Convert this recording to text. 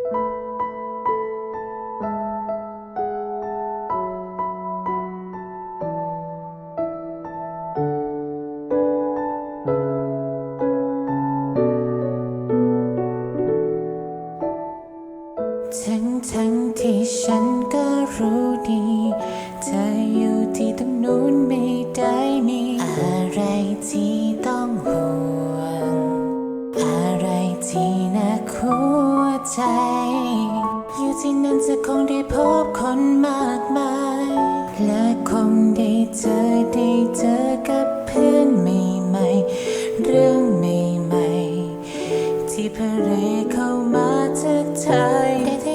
ทั้งทั้งที่ฉันก็รู้ดี เธออยู่ที่ตรงนู้นไม่ จ อยู่ที่นั่นจะคงได้พบคนมากมาย และคงได้เจอได้เจอกับเพื่อนใหม่ๆ เรื่องใหม่ๆ ที่เพเรเข้ามาจากไทย